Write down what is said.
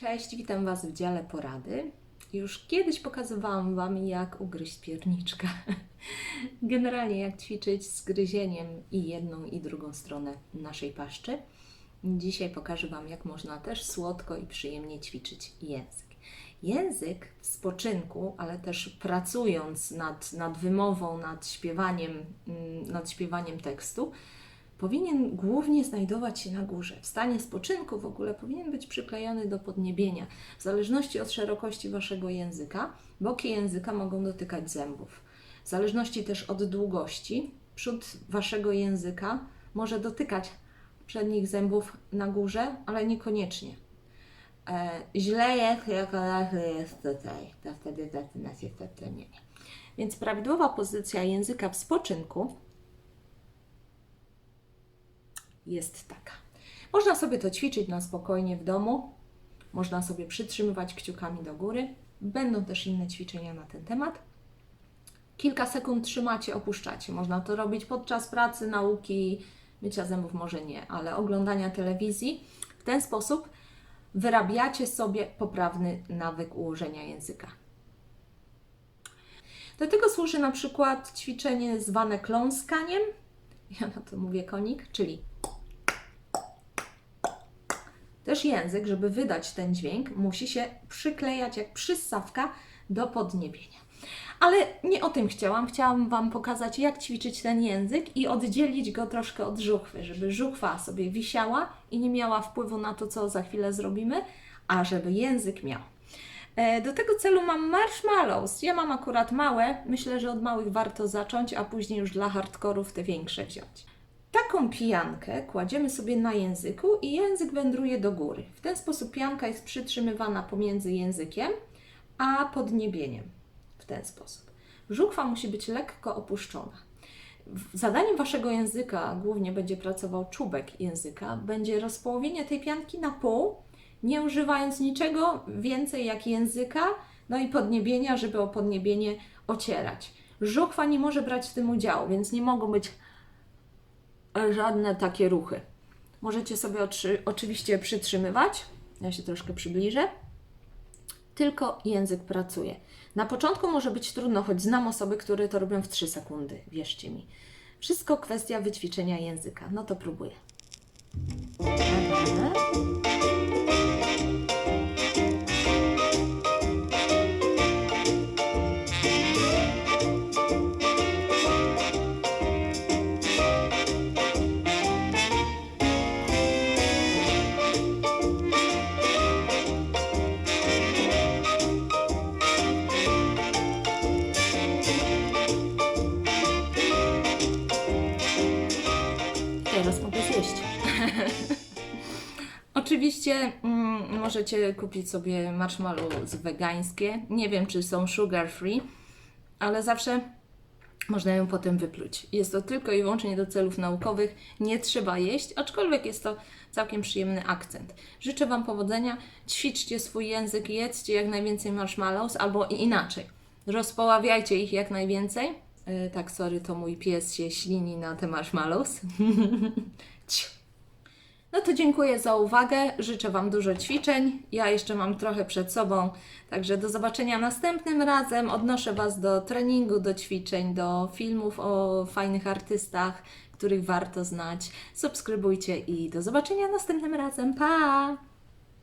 Cześć, witam Was w dziale porady. Już kiedyś pokazywałam Wam, jak ugryźć pierniczkę. Generalnie, jak ćwiczyć z gryzieniem i jedną, i drugą stronę naszej paszczy. Dzisiaj pokażę Wam, jak można też słodko i przyjemnie ćwiczyć język. Język w spoczynku, ale też pracując nad, nad wymową, nad śpiewaniem, mm, nad śpiewaniem tekstu, powinien głównie znajdować się na górze. W stanie spoczynku w ogóle powinien być przyklejony do podniebienia. W zależności od szerokości waszego języka, boki języka mogą dotykać zębów. W zależności też od długości, przód waszego języka może dotykać przednich zębów na górze, ale niekoniecznie. E, źle jest, jak jest tutaj. To wtedy zaczyna się zatlenienie. Więc prawidłowa pozycja języka w spoczynku jest taka. Można sobie to ćwiczyć na spokojnie w domu, można sobie przytrzymywać kciukami do góry. Będą też inne ćwiczenia na ten temat. Kilka sekund trzymacie, opuszczacie. Można to robić podczas pracy, nauki, mycia zębów może nie, ale oglądania telewizji. W ten sposób wyrabiacie sobie poprawny nawyk ułożenia języka. Do tego służy na przykład ćwiczenie zwane kląskaniem. Ja na to mówię konik, czyli też język, żeby wydać ten dźwięk, musi się przyklejać jak przyssawka do podniebienia. Ale nie o tym chciałam. Chciałam Wam pokazać, jak ćwiczyć ten język i oddzielić go troszkę od żuchwy, żeby żuchwa sobie wisiała i nie miała wpływu na to, co za chwilę zrobimy, a żeby język miał. E, Do tego celu mam marshmallows. Ja mam akurat małe. Myślę, że od małych warto zacząć, a później już dla hardkorów te większe wziąć. Taką pijankę kładziemy sobie na języku i język wędruje do góry. W ten sposób pijanka jest przytrzymywana pomiędzy językiem a podniebieniem. W ten sposób. Żuchwa musi być lekko opuszczona. Zadaniem Waszego języka głównie będzie pracował czubek języka. Będzie rozpołowienie tej pianki na pół, nie używając niczego więcej jak języka, no i podniebienia, żeby o podniebienie ocierać. Żuchwa nie może brać w tym udziału, więc nie mogą być żadne takie ruchy. Możecie sobie otrzy, oczywiście przytrzymywać. Ja się troszkę przybliżę. Tylko język pracuje. Na początku może być trudno, choć znam osoby, które to robią w 3 sekundy, wierzcie mi. Wszystko kwestia wyćwiczenia języka. No to próbuję. Oczywiście mm, możecie kupić sobie marshmallows wegańskie. Nie wiem, czy są sugar free, ale zawsze można ją potem wypluć. Jest to tylko i wyłącznie do celów naukowych. Nie trzeba jeść, aczkolwiek jest to całkiem przyjemny akcent. Życzę Wam powodzenia. Ćwiczcie swój język, jedzcie jak najwięcej marshmallows, albo inaczej. Rozpoławiajcie ich jak najwięcej. Yy, tak, sorry, to mój pies się ślini na te marshmallows. No to dziękuję za uwagę. Życzę Wam dużo ćwiczeń. Ja jeszcze mam trochę przed sobą, także do zobaczenia następnym razem. Odnoszę Was do treningu, do ćwiczeń, do filmów o fajnych artystach, których warto znać. Subskrybujcie i do zobaczenia następnym razem. Pa!